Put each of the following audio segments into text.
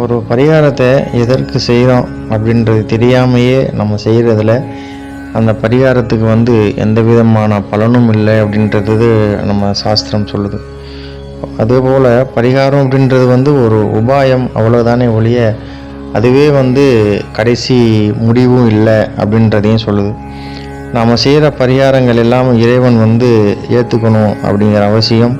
ஒரு பரிகாரத்தை எதற்கு செய்கிறோம் அப்படின்றது தெரியாமையே நம்ம செய்கிறதுல அந்த பரிகாரத்துக்கு வந்து எந்த விதமான பலனும் இல்லை அப்படின்றது நம்ம சாஸ்திரம் சொல்லுது. அதுபோல் பரிகாரம் அப்படின்றது வந்து ஒரு உபாயம் அவ்வளோதானே ஒழிய அதுவே வந்து கடைசி முடிவும் இல்லை அப்படின்றதையும் சொல்லுது. நாம் செய்கிற பரிகாரங்கள் எல்லாம் இறைவன் வந்து ஏற்றுக்கணும் அப்படிங்கிற அவசியம்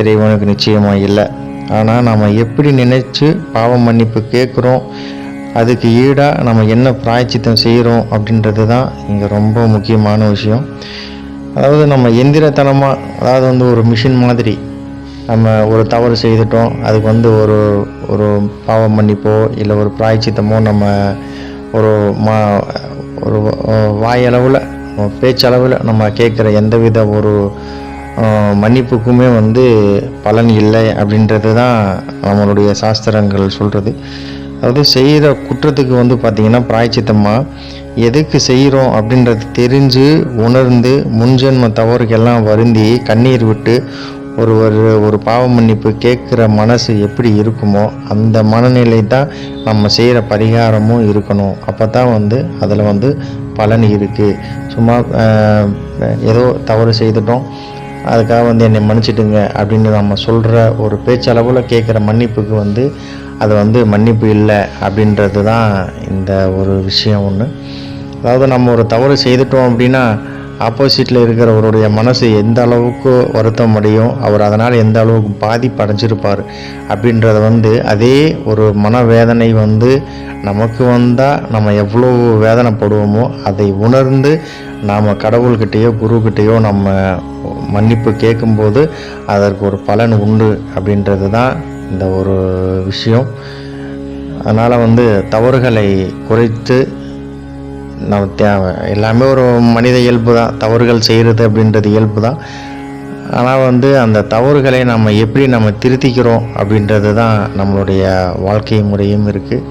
இறைவனுக்கு நிச்சயமாக இல்லை. ஆனால் நாம் எப்படி நினைச்சு பாவ மன்னிப்பு கேட்குறோம் அதுக்கு ஈடாக நம்ம என்ன பிராய்ச்சித்தம் செய்கிறோம் அப்படின்றது தான் இங்கே ரொம்ப முக்கியமான விஷயம். அதாவது நம்ம எந்திரத்தனமாக அதாவது வந்து ஒரு மிஷின் மாதிரி நம்ம ஒரு தவறு செய்துட்டோம் அதுக்கு வந்து ஒரு ஒரு பாவ மன்னிப்போ இல்லை ஒரு பிராய்ச்சித்தமோ நம்ம ஒரு மா ஒரு வாயளவில் பேச்சளவில் நம்ம கேட்குற எந்தவித ஒரு மன்னிப்புக்குமே வந்து பலன் இல்லை அப்படின்றது தான் நம்மளுடைய சாஸ்திரங்கள் சொல்கிறது அதாவது செய்கிற குற்றத்துக்கு வந்து பார்த்திங்கன்னா பிராய்ச்சித்தமாக எதுக்கு செய்கிறோம் அப்படின்றது தெரிஞ்சு உணர்ந்து முன்ஜென்ம தவறுக்கெல்லாம் வருந்தி கண்ணீர் விட்டு ஒரு ஒரு ஒரு பாவ மன்னிப்பு கேட்குற மனசு எப்படி இருக்குமோ அந்த மனநிலை தான் நம்ம செய்கிற பரிகாரமும் இருக்கணும். அப்போ தான் வந்து அதில் வந்து பலன் இருக்குது சும்மா ஏதோ தவறு செய்துட்டோம் அதுக்காக வந்து என்னை மன்னிச்சிடுங்க அப்படின்னு நம்ம சொல்கிற ஒரு பேச்சளவில் கேட்குற மன்னிப்புக்கு வந்து அது வந்து மன்னிப்பு இல்லை அப்படின்றது தான் இந்த ஒரு விஷயம் ஒன்று அதாவது நம்ம ஒரு தவறு செய்துட்டோம் அப்படின்னா ஆப்போசிட்டில் இருக்கிறவருடைய மனசு எந்த அளவுக்கு வருத்தம் அடையும் அவர் அதனால் எந்த அளவுக்கு பாதிப்பு அடைஞ்சிருப்பார் அப்படின்றத வந்து அதே ஒரு மனவேதனை வந்து நமக்கு வந்தால் நம்ம எவ்வளோ வேதனைப்படுவோமோ அதை உணர்ந்து நாம் கடவுள்கிட்டேயோ குருக்கிட்டேயோ நம்ம மன்னிப்பு கேட்கும்போது அதற்கு ஒரு பலன் உண்டு அப்படின்றது தான் இந்த ஒரு விஷயம். அதனால் வந்து தவறுகளை குறைத்து நம்ம தேவை எல்லாமே ஒரு மனித இயல்பு தான். தவறுகள் செய்கிறது அப்படின்றது இயல்பு தான். ஆனால் வந்து அந்த தவறுகளை நம்ம எப்படி நம்ம திருத்திக்கிறோம் அப்படின்றது தான் நம்மளுடைய வாழ்க்கை முறையும் இருக்குது